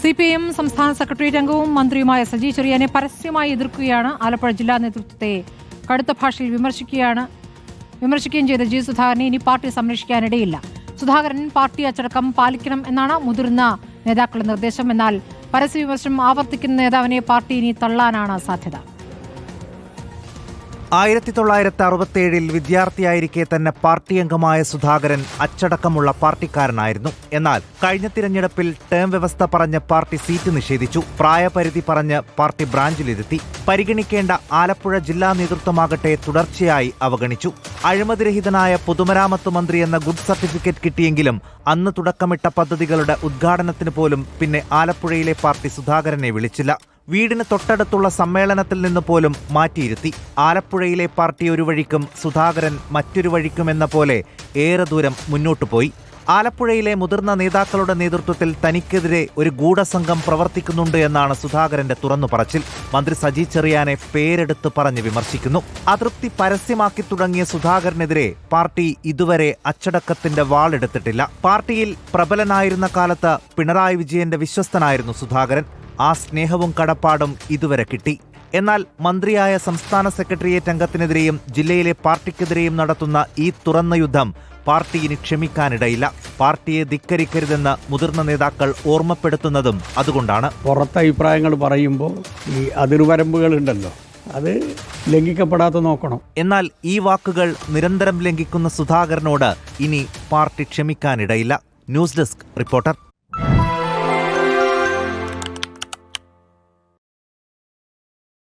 C P M സംസ്ഥാന secretariat അംഗവും മന്ത്രിയുമായ സജി ചെറിയാനെ പരസ്യമായി എതിർക്കുകയാണ് ആലപ്പുഴ ജില്ലാ നേതൃത്വത്തെ. കടുത്ത ഭാഷയിൽ വിമർശിക്കുകയാണ് വിമർശിക്കുകയും ചെയ്ത ജി സുധാകരനെ ഇനി പാർട്ടി സംരക്ഷിക്കാനിടയില്ല. സുധാകരൻ പാർട്ടി അച്ചടക്കം പാലിക്കണം എന്നാണ് മുതിർന്ന നേതാക്കളുടെ നിർദ്ദേശം. എന്നാൽ പരസ്യ വിമർശനം ആവർത്തിക്കുന്ന നേതാവിനെ പാർട്ടി ഇനി തള്ളാനാണ് സാധ്യത. ആയിരത്തി തൊള്ളായിരത്തി അറുപത്തിയേഴിൽ വിദ്യാർത്ഥിയായിരിക്കെ തന്നെ പാർട്ടി അംഗമായ സുധാകരൻ അച്ചടക്കമുള്ള പാർട്ടിക്കാരനായിരുന്നു. എന്നാൽ കഴിഞ്ഞ തിരഞ്ഞെടുപ്പിൽ ടേം വ്യവസ്ഥ പറഞ്ഞ് പാർട്ടി സീറ്റ് നിഷേധിച്ചു. പ്രായപരിധി പറഞ്ഞ് പാർട്ടി ബ്രാഞ്ചിലിരുത്തി പരിഗണിക്കേണ്ട ആലപ്പുഴ ജില്ലാ നേതൃത്വമാകട്ടെ തുടർച്ചയായി അവഗണിച്ചു. അഴിമതിരഹിതനായ പൊതുമരാമത്ത് മന്ത്രി എന്ന ഗുഡ് സർട്ടിഫിക്കറ്റ് കിട്ടിയെങ്കിലും അന്ന് തുടക്കമിട്ട പദ്ധതികളുടെ ഉദ്ഘാടനത്തിന് പോലും പിന്നെ ആലപ്പുഴയിലെ പാർട്ടി സുധാകരനെ വിളിച്ചില്ല. വീടിന് തൊട്ടടുത്തുള്ള സമ്മേളനത്തിൽ നിന്ന് പോലും മാറ്റിയിരുത്തി. ആലപ്പുഴയിലെ പാർട്ടി ഒരു വഴിക്കും സുധാകരൻ മറ്റൊരു വഴിക്കുമെന്ന പോലെ ഏറെ ദൂരം മുന്നോട്ടു പോയി. ആലപ്പുഴയിലെ മുതിർന്ന നേതാക്കളുടെ നേതൃത്വത്തിൽ തനിക്കെതിരെ ഒരു ഗൂഢസംഘം പ്രവർത്തിക്കുന്നുണ്ട് എന്നാണ് സുധാകരന്റെ തുറന്നു പറച്ചിൽ. മന്ത്രി സജി ചെറിയാനെ പേരെടുത്ത് പറഞ്ഞ് വിമർശിക്കുന്നു. അതൃപ്തി പരസ്യമാക്കി തുടങ്ങിയ സുധാകരനെതിരെ പാർട്ടി ഇതുവരെ അച്ചടക്കത്തിന്റെ വാളെടുത്തിട്ടില്ല. പാർട്ടിയിൽ പ്രബലനായിരുന്ന കാലത്ത് പിണറായി വിജയന്റെ വിശ്വസ്തനായിരുന്നു സുധാകരൻ. ആ സ്നേഹവും കടപ്പാടും ഇതുവരെ കിട്ടി. എന്നാൽ മന്ത്രിയായ സംസ്ഥാന സെക്രട്ടേറിയറ്റ് അംഗത്തിനെതിരെയും ജില്ലയിലെ പാർട്ടിക്കെതിരെയും നടത്തുന്ന ഈ തുറന്ന യുദ്ധം പാർട്ടി ഇനി ക്ഷമിക്കാനിടയില്ല. പാർട്ടിയെ ധിക്കരിക്കരുതെന്ന് മുതിർന്ന നേതാക്കൾ ഓർമ്മപ്പെടുത്തുന്നതും അതുകൊണ്ടാണ്. പുറത്ത് അഭിപ്രായങ്ങൾ പറയുമ്പോൾ ഈ അതിർവരമ്പുകളുണ്ടല്ലോ അത് ലംഘിക്കപ്പെടാതെ നോക്കണം. എന്നാൽ ഈ വാക്കുകൾ നിരന്തരം ലംഘിക്കുന്ന സുധാകരനോട് ഇനി പാർട്ടി ക്ഷമിക്കാനിടയില്ല. News desk reporter.